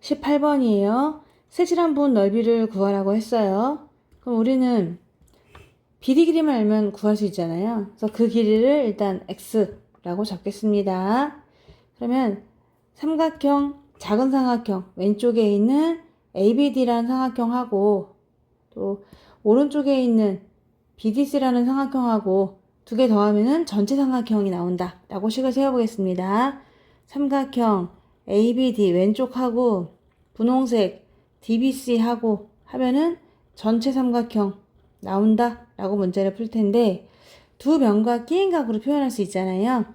18번이에요. 세질한 분 넓이를 구하라고 했어요. 그럼 우리는 비리 길이만 알면 구할 수 있잖아요. 그래서 그 길이를 일단 x라고 잡겠습니다. 그러면 삼각형, 작은 삼각형, 왼쪽에 있는 ABD라는 삼각형하고 또 오른쪽에 있는 BDC라는 삼각형하고 두 개 더하면은 전체 삼각형이 나온다. 라고 식을 세워보겠습니다. 삼각형 ABD 왼쪽하고 분홍색 DBC하고 하면은 전체 삼각형 나온다. 라고 문제를 풀 텐데 두 변과 끼인 각으로 표현할 수 있잖아요.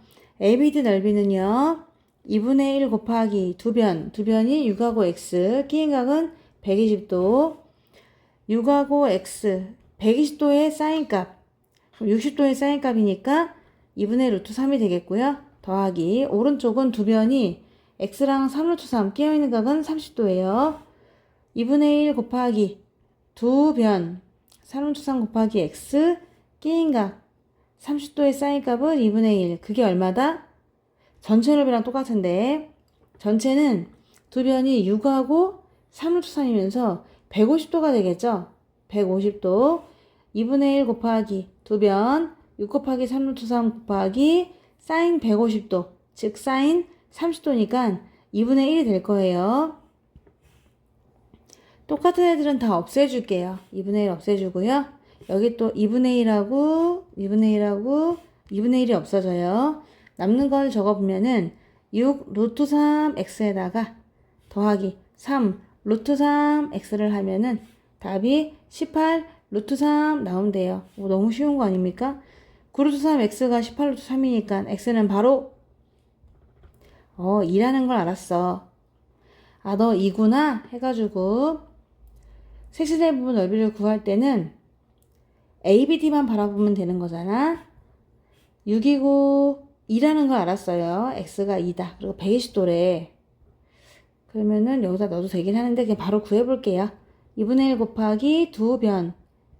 ABD 넓이는요. 2분의 1 곱하기 두 변, 두 변이 6하고 x, 끼인 각은 120도, 6하고 x, 120도의 사인값, 그럼 60도의 사인값이니까 2분의 루트 3이 되겠고요. 더하기 오른쪽은 두 변이 x랑 3루트 3 끼어있는 각은 30도예요. 2분의 1 곱하기 두 변, 3루트 3 곱하기 x 끼인 각 30도의 사인 값은 2분의 1. 그게 얼마다? 전체 넓이랑 똑같은데 전체는 두 변이 6하고 3루트 3이면서 150도가 되겠죠? 150도 2분의 1 곱하기 두 변, 6 곱하기 3루트 3 곱하기 사인 150도, 즉 사인 30도니까 2분의 1이 될 거예요. 똑같은 애들은 다 없애줄게요. 2분의 1 없애주고요. 여기 또 2분의 1하고 2분의 1하고 2분의 1이 없어져요. 남는 걸 적어보면은 6 루트 3 x에다가 더하기 3 루트 3 x를 하면은 답이 18 루트 3 나오면 돼요. 오, 너무 쉬운 거 아닙니까? 9 루트 3 x가 18 루트 3이니까 x는 바로 어 2라는 걸 알았어. 아너 2구나 해가지고 세실의 부분 넓이를 구할 때는 ABD만 바라보면 되는 거잖아. 6이고 2라는 걸 알았어요. x가 2다. 그리고 120도래. 그러면은 여기다 넣어도 되긴 하는데 그냥 바로 구해볼게요. 2분의 1 곱하기 두 변.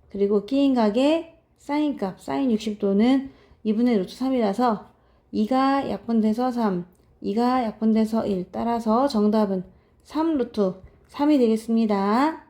그리고 끼인 각의 사인 값. 사인 60도는 2분의 루트 3이라서 2가 약분돼서 3. 2가 약분돼서 1. 따라서 정답은 3 루트 3이 되겠습니다.